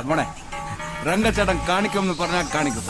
മോനെ രംഗച്ചേട്ടൻ കാണിക്കുമെന്ന് പറഞ്ഞാൽ കാണിക്കും.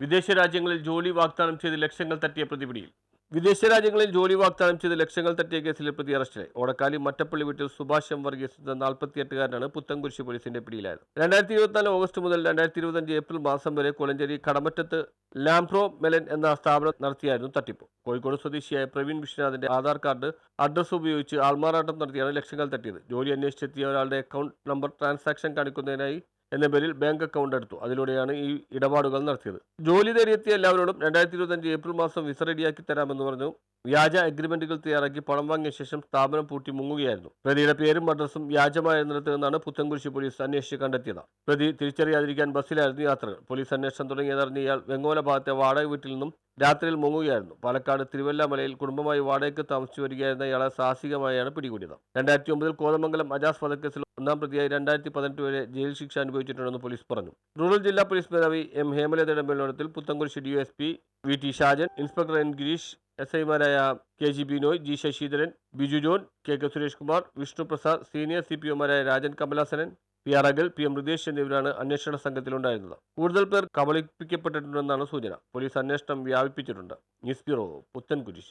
വിദേശ രാജ്യങ്ങളിൽ ജോലി വാഗ്ദാനം ചെയ്ത് ലക്ഷങ്ങൾ തട്ടിയ പ്രതി പിടിയിൽ വിദേശ രാജ്യങ്ങളിൽ ജോലി വാഗ്ദാനം ചെയ്ത് ലക്ഷങ്ങൾ തട്ടിയ കേസിലെ പ്രതി അറസ്റ്റിലായി ഓടക്കാലി മറ്റപ്പള്ളി വീട്ടിൽ സുഭാഷ് വർഗീസ് എന്ന നാൽപ്പത്തിയെട്ടുകാരനാണ് പുത്തൻകുരിശി പോലീസിന്റെ പിടിയിലായത്. രണ്ടായിരത്തി ഇരുപത്തിനാല് ഓഗസ്റ്റ് മുതൽ രണ്ടായിരത്തി ഇരുപത്തഞ്ച് ഏപ്രിൽ മാസം വരെ കൊലഞ്ചേരി കടമറ്റത്ത് ലാംപ്രോ മെലൻ എന്ന സ്ഥാപനം നടത്തിയായിരുന്നു തട്ടിപ്പ്. കോഴിക്കോട് സ്വദേശിയായ പ്രവീൺ വിശ്വനാഥിന്റെ ആധാർ കാർഡ് അഡ്രസ് ഉപയോഗിച്ച് ആൾമാറാട്ടം നടത്തിയാണ് ലക്ഷങ്ങൾ തട്ടിയത്. ജോലി അന്വേഷിച്ചെത്തിയ ഒരാളുടെ അക്കൗണ്ട് നമ്പർ ട്രാൻസാക്ഷൻ കാണിക്കുന്നതിനായി എന്ന പേരിൽ ബാങ്ക് അക്കൗണ്ട് എടുത്തു. അതിലൂടെയാണ് ഈ ഇടപാടുകൾ നടത്തിയത്. ജോലി തേടിയെത്തിയ എല്ലാവരോടും രണ്ടായിരത്തി ഇരുപത്തഞ്ച് ഏപ്രിൽ മാസം വിസ റെഡിയാക്കി തരാമെന്ന് പറഞ്ഞു വ്യാജ അഗ്രിമെന്റുകൾ തയ്യാറാക്കി പണം വാങ്ങിയ ശേഷം സ്ഥാപനം പൂട്ടി മുങ്ങുകയായിരുന്നു. പ്രതിയുടെ പേരും അഡ്രസ്സും വ്യാജമായിരുന്നിടത്ത് നിന്നാണ് പുത്തൻകുരിശി പോലീസ് അന്വേഷിച്ച് കണ്ടെത്തിയത്. പ്രതി തിരിച്ചറിയാതിരിക്കാൻ ബസ്സിലായിരുന്നു യാത്രകൾ. പോലീസ് അന്വേഷണം തുടങ്ങിയതറിഞ്ഞ ഇയാൾ വെങ്ങോല ഭാഗത്തെ വാടക വീട്ടിൽ നിന്നും രാത്രിയിൽ മുങ്ങുകയായിരുന്നു. പാലക്കാട് തിരുവല്ല മലയിൽ കുടുംബമായി വാടകയ്ക്ക് താമസിച്ചു വരികയായിരുന്ന ഇയാളെ സാഹസികമായാണ് പിടികൂടിയത്. രണ്ടായിരത്തി ഒമ്പതിൽ കോതമംഗലം അജാസ് വധക്കേസിൽ ഒന്നാം പ്രതിയായി രണ്ടായിരത്തി പതിനെട്ട് വരെ ജയിൽ ശിക്ഷ അനുഭവിച്ചിട്ടുണ്ടെന്ന് പോലീസ് പറഞ്ഞു. റൂറൽ ജില്ലാ പോലീസ് മേധാവി എം ഹേമലതയുടെ മേൽനോട്ടത്തിൽ പുത്തൻകുരിശി D S P V T Shajan inspector N Girish S ഐമാരായ K G Binoy G Sasidharan Biju John K K Suresh Kumar Vishnu Prasad senior C P ഒമാരായ Rajan Kamalasanan P R P M Ritesh എന്നിവരാണ് അന്വേഷണ സംഘത്തിലുണ്ടായിരുന്നത്. കൂടുതൽ പേർ കബളിപ്പിക്കപ്പെട്ടിട്ടുണ്ടെന്നാണ് സൂചന. Police അന്വേഷണം വ്യാപിപ്പിച്ചിട്ടുണ്ട്. News bureau Puthencruz.